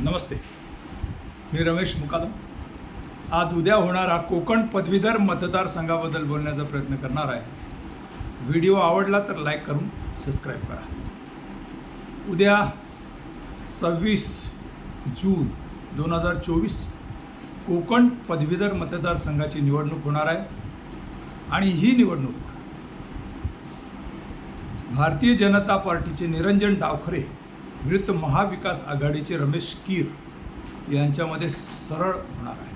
नमस्ते. मी रमेश मुकादम. आज उद्या होणारा कोकण पदवीधर मतदारसंघाबद्दल बोलण्याचा प्रयत्न करणार आहे. व्हिडिओ आवडला तर लाईक करून सबस्क्राईब करा. उद्या सव्वीस जून दोन हजार चोवीस कोकण पदवीधर मतदारसंघाची निवडणूक होणार आहे. आणि ही निवडणूक भारतीय जनता पार्टीचे निरंजन डावखरे विरुद्ध महाविकास आघाडीचे रमेश कीर यांच्यामध्ये सरळ होणार आहे.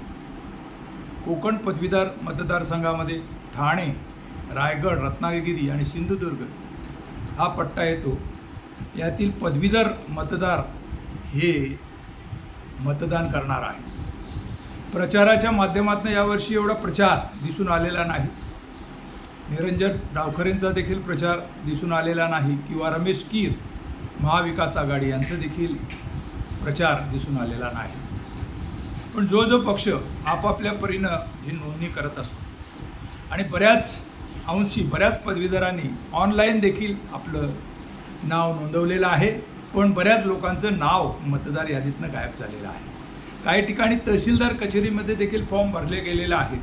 कोकण पदवीधर मतदारसंघामध्ये ठाणे रायगड रत्नागिरी आणि सिंधुदुर्ग हा पट्टा येतो. यातील पदवीधर मतदार हे मतदान करणार आहे. प्रचाराच्या माध्यमातून यावर्षी एवढा प्रचार दिसून आलेला नाही. निरंजन डावखरेंचा देखील प्रचार दिसून आलेला नाही किंवा रमेश कीर महाविकास आघाडी यांचं देखील प्रचार दिसून आलेला नाही. पण जो जो पक्ष आपापल्या परीनं ही नोंदणी करत असतो आणि बऱ्याच अंशी बऱ्याच पदवीधरांनी ऑनलाईन देखील आपलं नाव नोंदवलेलं आहे पण बऱ्याच लोकांचं नाव मतदार यादीतनं गायब झालेलं आहे. काही ठिकाणी तहसीलदार कचेरीमध्ये देखील फॉर्म भरले गेलेले आहेत.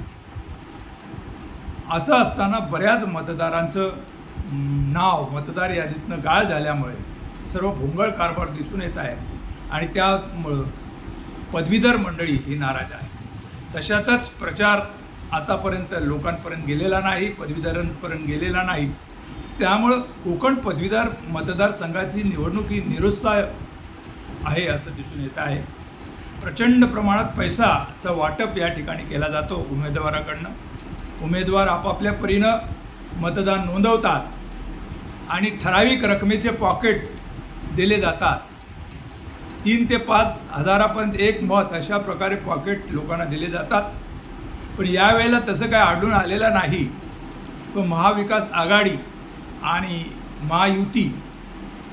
असं असताना बऱ्याच मतदारांचं नाव मतदार यादीतनं गाळ झाल्यामुळे सर्व भोंगळ कारभार दिसून येत आहे. आणि त्यामुळं पदवीधर मंडळी ही नाराज आहे. तशातच प्रचार आतापर्यंत लोकांपर्यंत गेलेला नाही पदवीधरांपर्यंत गेलेला नाही. त्यामुळं कोकण पदवीधर मतदारसंघाची निवडणूक ही निरुत्साह आहे असं दिसून येत आहे. प्रचंड प्रमाणात पैसाचं वाटप या ठिकाणी केला जातो उमेदवाराकडनं. उमेदवार आपापल्या परीनं मतदान नोंदवतात. आणि ठराविक रकमेचे पॉकेट दिले जातात. तीन ते पाच हजारापर्यंत एक मत अशा प्रकारे पॉकेट लोकांना दिले जातात. पण यावेळेला तसं काय आढळून आलेलं नाही. तो महाविकास आघाडी आणि महायुती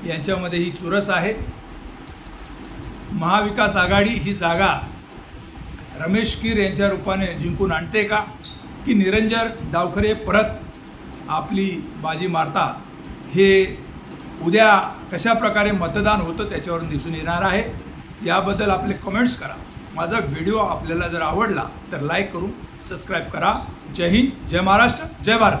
यांच्यामध्ये ही चुरस आहे. महाविकास आघाडी ही जागा रमेश कीर यांच्या रूपाने जिंकून आणते का? की निरंजन डावखरे परत आपली बाजी मारता हे उद्या कशा प्रकारे मतदान होतं त्याच्यावरून दिसून येणार आहे. याबद्दल आपले कमेंट्स करा. माझा व्हिडिओ आपल्याला जर आवडला तर लाईक करून सबस्क्राईब करा. जय हिंद जय महाराष्ट्र जय भारत.